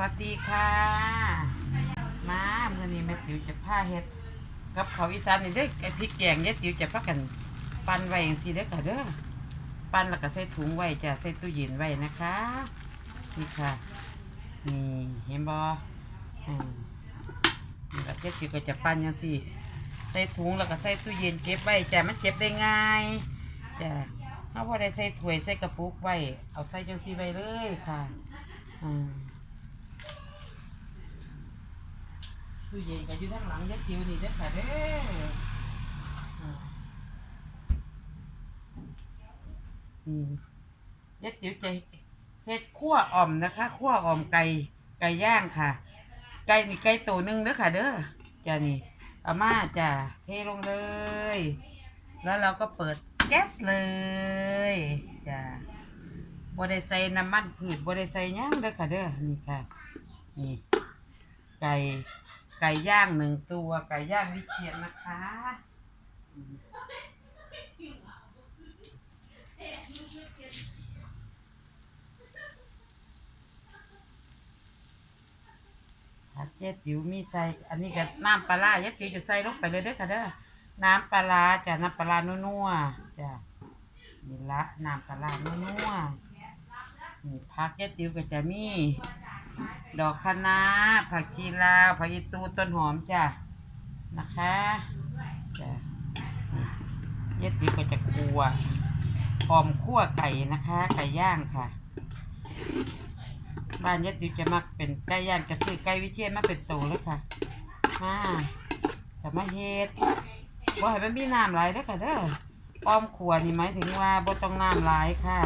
วัสดีค่ะ มาเมื่อนี้แม่ติ๋วจะผ้าเฮ็ด กับเขาวอีสานนี่เด้อไอ้พริกแกงเนี่ยติ๋วจะพักกัน ปั่นไว้อย่างสีเด้อค่ะเด้อ ปั่นแล้วก็ใส่ถุงไว้จะใส่ตู้เย็นไว้นะคะ นี่ค่ะ นี่เห็นบอแล้วเจ๊ติ๋วก็จะปั่นอย่างสีใส่ถุงแล้วก็ใส่ตู้เย็นเก็บไว้จะมันเก็บได้ง่ายจะเอาพอได้ใส่ถ้วยใส่กระปุกไว้ เอาใส่จังสีไว้เลยค่ะ อืม ตู้เย็นก็อยู่ทางหลังยัดจิ๋วนี่เด้อค่ะเด้ออ่านี่ยัดจิ๋วจเฮ็ดขั้วอ่อมนะคะขั้วอ่อมไก่ไก่ย่างค่ะ ไก่นี่ไก่ตัวหนึงเด้อค่ะ เด้อจ้านี่เอามาจ้ะเทลงเลย แล้วเราก็เปิดแก๊สเลยจ้ะบ่ได้ใส่น้ำมันพืชบ่ได้ใส่หยังเด้อค่ะเด้อนี่ค่ะ นี่ไก่ ไก่ย่างหนึ่งตัวไก่ย่างวิเชียนนะคะ ผักเจ๊ติ๋วมีใส่ อันนี้ก็น้ำปลาร้าเจ๊ติ๋วจะใส่ลงไปเลยเด้อค่ะเด้อ น้ำปลาร้าจ้ะน้ำปลาร้านัวๆจ้ะนี่ละน้ำปลาร้านัวๆนี่ผักเจ๊ติ๋วก็จะมี ดอกคะน้าผักชีลาวผักอีตูต้นหอมจ้ะนะคะจ้ะนี่เย็ดติก็จะคั่วหอมคั่วไก่นะคะ ไก่ย่างค่ะ บ้านเย็ดติจะมักเป็นไก่ย่างกระซื้อไก่วิเชียนมาเป็นโตเลยค่ะมาจะมาเฮ็ดบ่ให้มันมีน้ำหลายเด้อค่ะเด้ออ้อมขัวนี่หมายถึงว่าบ่ต้องน้ำหลายค่ะ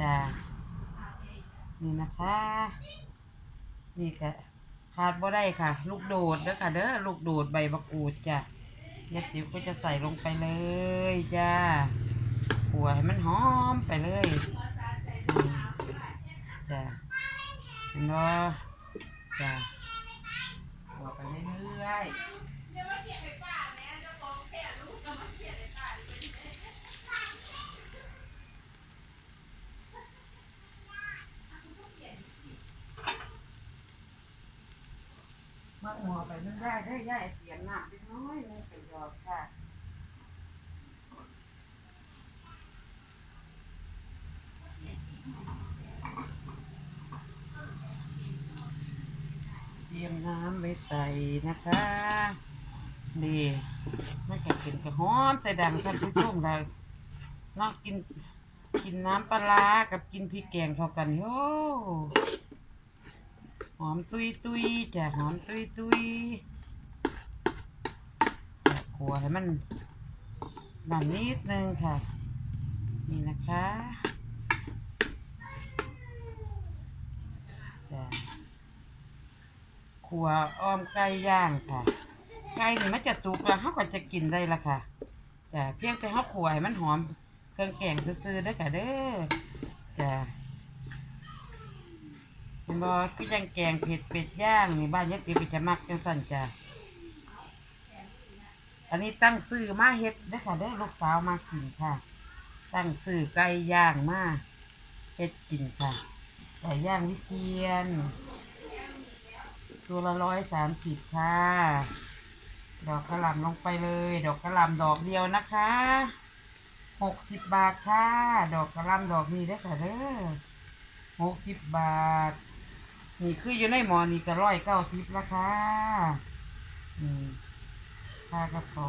จ้ะนี่นะคะ นี่ก็ขาดบ่ได้ค่ะ ลูกโดดเด้อค่ะ เด้อลูกโดดใบมะกรูดจ้ะยัดติ๋วก็จะใส่ลงไปเลยจ้าขัวให้มันหอมไปเลยจ้ะเห็นไหมจ้ะขัวไปเรื่อยๆ หัวไปเรื่อยๆได้ย่าเสียงน้ำไปน้อยนึงเป็นดค่ะเตรียมน้ำไว้ใส่นะคะนี่มันจะกินกระหอมใส่ดังท่านผู้ชมเรานอกกินกินน้ำปลากับกินพริกแกงเข้ากันโอ้ห อมตุยตุยจะหอมตุยตุยขัวให้มันนั่นนิดนึงค่ะ นี่นะคะจะขัวอ้อมไก่ย่างค่ะ ไก่นี่มันจะสุกแล้วเขาก็จะกินได้ละค่ะจะเพียงแต่เขาขัวให้มันหอมเครื่องแกงซื่อๆเด้ค่ะเด้อจะ เห็นบ่คือจังแกงเผ็ดเป็ดย่างนี่บ้านยัดติไปจะมักจังสั่นจ้ะอันนี้ตั้งซื้อมาเฮ็ดเด้อค่ะเด้อลูกสาวมากินค่ะ ตั้งซื้อไก่ย่างมาเฮ็ดกินค่ะไก่ย่างวิเชียน ตัวละร้อยสามสิบค่ะ ดอกกระหล่ำลงไปเลย ดอกกระหล่ำดอกเดียวนะคะหกสิบบาทค่ะ ดอกกระหล่ำดอกนี้ได้อค่ะเด้อหกสิบบาท นี่คืออยู่ในหมอนี่ก็ร้อยเก้าสิบละค่ะอืมค่ากระเพา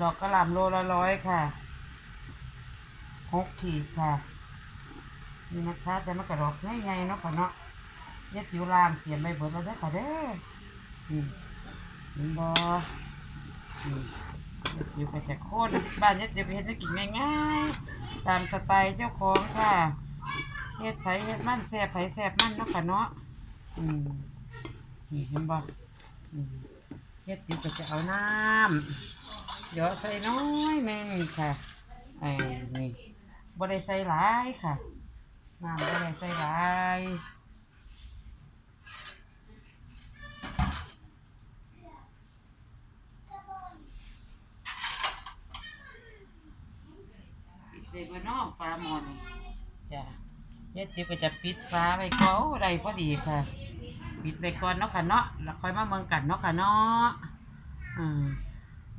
ดอกกระหล่ำโลละร้อยค่ะหกขีดค่ะ นี่นะคะแต่มันกระดอกง่ายๆเนาะค่ะเนาะเย็ดผิวลามเขียนใบเบิดแล้วได้ค่ะเด้อนี่เห็นบ่นี่เย็ดผิวก็จะโค่นบ้านเย็ดผิวเฮ็ดให้กินง่ายๆ ตามสไตล์เจ้าของค่ะเฮ็ดไผเฮ็ดมันแซ่บไผแซ่บมันเนาะค่ะเนาะ อืมนี่เห็นบ่อืมเฮ็ดผิวก็จะเอาน้ำเดี๋ยวใส่น้อยหนึงค่ะไอ้นี่บ่ได้ใส่หลายค่ะน้ำบ่ได้ใส่หลายปิดเลยบนอกฟ้าหมอนี่จ้ะเย็ดจิ๋วก็จะปิดฟ้าไว้ก็โอ้ได้พอดีค่ะ ปิดไปก่อนเนาะค่ะเนาะแล้วค่อยมาเมืองกันเนาะค่ะเนาะอืม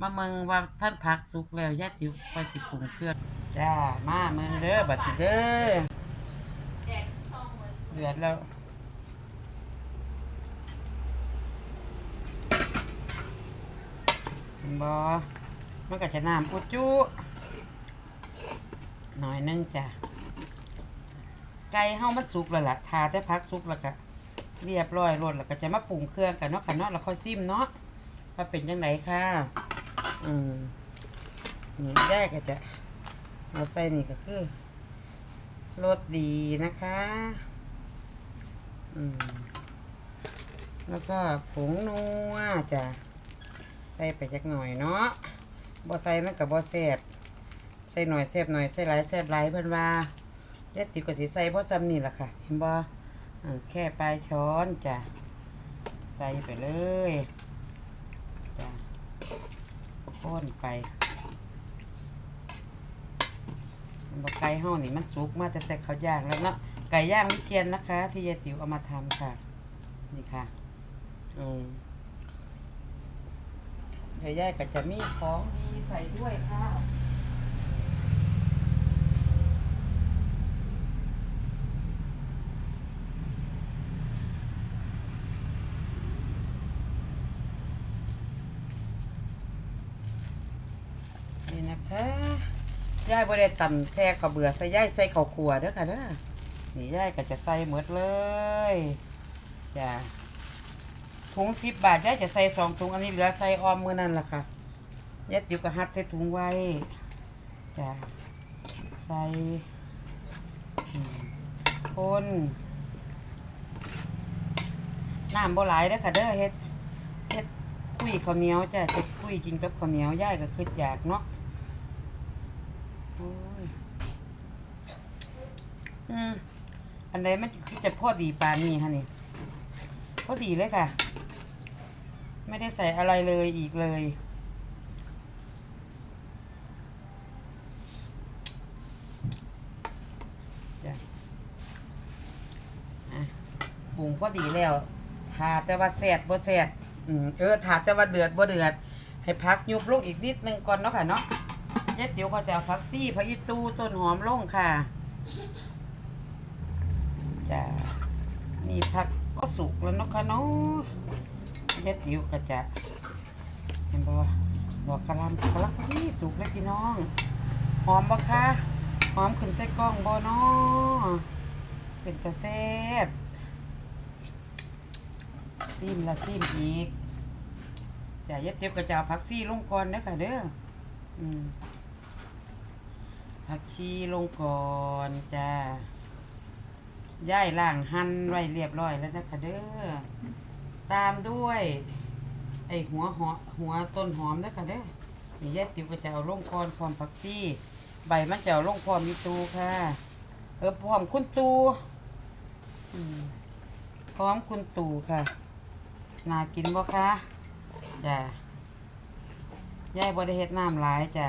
มาเมืองว่าท่านพักสุกแล้วญาติอยู่ไปสิปรุงเครื่องจ้ามาเมืองเด้อบัดนี้เด้อเดือดแล้วเห็นบ่มันก็จะน้ำอุจจุหน่อยนึงจ้ะไก่เฮามันสุกแล้วล่ะทาแต่พักสุกแล้วก็ เรียบร้อยรดแล้วก็จะมาปรุงเครื่องกันเนาะค่ะเนาะแล้วค่อยซิมเนาะว่าเป็นจังไดค่ะ อืมนี่แรกก็จะเอาใส่นี่ก็คือรสดีนะคะ อืม แล้วก็ผงนัวจ้ะใส่ไปจักหน่อยเนาะบ่ใส่มันกับบ่แซบใส่หน่อยแซบหน่อยใส่หลายแซบหลายเพิ่นว่าเด็ดติวกับสีใส่เพราะจำนี่แหละค่ะ เห็นบอ แค่ปลายช้อนจ้ะ ใส่ไปเลยจ้ะข้นไปบไก่ห้องนี่มันสุกมากแต่แต่เขาย่างแล้วเนาะไก่ย่างวิเชียนนะคะ ที่ยายติ๋วเอามาทำค่ะ นี่ค่ะอืมเดี๋ยวยายก็จะมีของดีใส่ด้วยค่ะ นะคะย่ายบ่ได้ตำแท่ข้าวเบื่อใส่ย่ายใส่ข้าวขัวเด้อค่ะเด้อนี่ย่ายก็จะใส่หมดเลยจ้ะถุงสิบบาทย่ายจะใส่สองถุงอันนี้เหลือใส่ออมมือนั่นล่ะค่ะย่ายติ๋วก็หัดใส่ถุงไว้จ้ะใส่คนน้ำบ่หลายเด้อค่ะเด้อเฮ็ดเฮ็ดคุยข้าวเหนียวจ้ะจะคุยกินกับข้าวเหนียวย่ายก็คืออยากเนาะ อืมอันใดมันจะพอดีปานนี้ฮะนี่พอดีเลยค่ะ ไม่ได้ใส่อะไรเลยอีกเลยปรุงพอดีแล้วทาแต่ว่าแซ่บบ่แซ่บเออถาแต่ว่าเดือดบ่เดือด ให้พักยุบลงอีกนิดนึงก่อนเนาะค่ะเนาะ เย็ดเดี๋ยวเขาจะเอาพักซี่พักอีตูต้นหอมลงค่ะจ้านี่พักก็สุกแล้วเนาะค่ะเนาะเย็ดเดี๋ยวก็จะเห็นบ่ดอกกระลำกระลักนี่สุกแล้วพี่น้อง หอมบ่คะหอมขึ้นใส่กล้องบ่เนาะเป็นตะแซ่บซิมละซิมอีกจ่าเย็ดเตียวกระจาผักซี่ลงก่อนเด้อค่ะเด้ออืม ผักชีลงก่อนจ้าย่ายล่างหั่นไว้เรียบร้อยแล้วนะคะเด้อ ตามด้วย ไอหัวหอหัวต้นหอมเด้อค่ะเด้อนี่ยายติ๋วก็จะเอาลงก่อนพร้อมผักซี่ใบมันจะเอาลงพร้อมมีตูค่ะ เออพร้อมคุณตูพร้อมคุณตูค่ะ น่ากินบ่คะจ้ะยายบ่ได้เฮ็ดน้ำหลายจ้ะ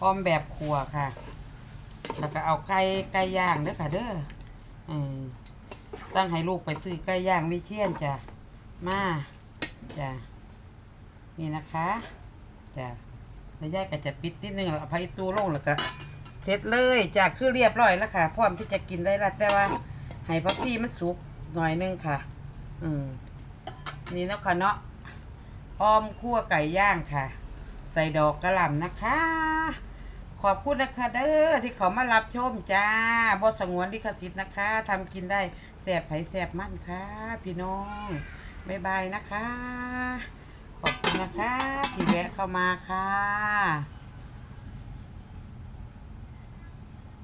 ออมแบบขัวค่ะ แล้วก็เอาไก่ไก่ย่างเด้อค่ะ เด้ออืมตั้งให้ลูกไปซื้อไก่ย่างวิเชียนจ้ะมาจ้ะนี่นะคะจ้ะแล้วยายก็จะปิดนิดนึงแล้วเอาไปตู้ลงแล้วก็เสร็จเลยจ้ะคือเรียบร้อยแล้วค่ะ พร้อมที่จะกินได้ล้วแต่ว่าให้พักซี่มันสุกหน่อยนึงค่ะ อืมนี่เนาะค่ะเนาะอ้อมคั่วไก่ย่างค่ะ ใส่ดอกกระหล่ำนะคะ ขอบคุณนะคะเด้อที่เขามารับชมจ้าบสงวนลิขสิทธิ์นะคะทำกินได้แสบไผ่แสบมั่นค่ะ พี่น้องบ๊ายบายนะคะ ขอบคุณนะคะที่แวะเข้ามาค่ะ